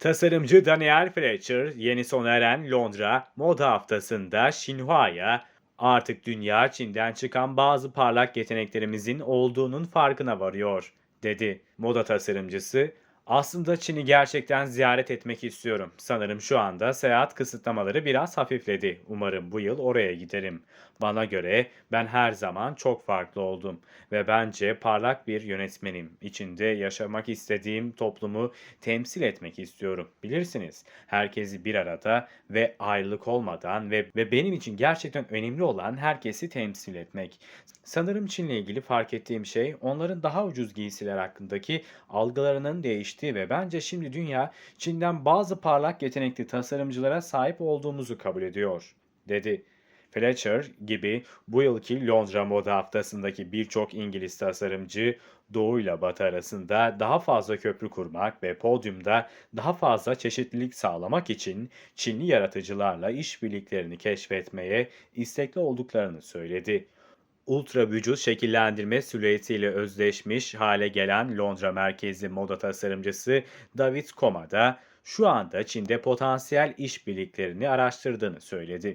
Tasarımcı Daniel Fletcher, yeni sona eren Londra Moda Haftası'nda Xinhua'ya artık dünya Çin'den çıkan bazı parlak yeteneklerimizin olduğunun farkına varıyor, dedi. Moda tasarımcısı, aslında Çin'i gerçekten ziyaret etmek istiyorum. Sanırım şu anda seyahat kısıtlamaları biraz hafifledi. Umarım bu yıl oraya giderim. Bana göre ben her zaman çok farklı oldum ve bence parlak bir yönetmenim. İçinde yaşamak istediğim toplumu temsil etmek istiyorum. Bilirsiniz, herkesi bir arada ve ayrılık olmadan ve, ve benim için gerçekten önemli olan herkesi temsil etmek. Sanırım Çin'le ilgili fark ettiğim şey onların daha ucuz giysiler hakkındaki algılarının değiştiği ve bence şimdi dünya Çin'den bazı parlak yetenekli tasarımcılara sahip olduğumuzu kabul ediyor, dedi. Fletcher gibi bu yılki Londra Moda Haftası'ndaki birçok İngiliz tasarımcı Doğu ile Batı arasında daha fazla köprü kurmak ve podyumda daha fazla çeşitlilik sağlamak için Çinli yaratıcılarla işbirliklerini keşfetmeye istekli olduklarını söyledi. Ultra vücut şekillendirme silüetiyle özdeşmiş hale gelen Londra merkezli moda tasarımcısı David Koma da şu anda Çin'de potansiyel işbirliklerini araştırdığını söyledi.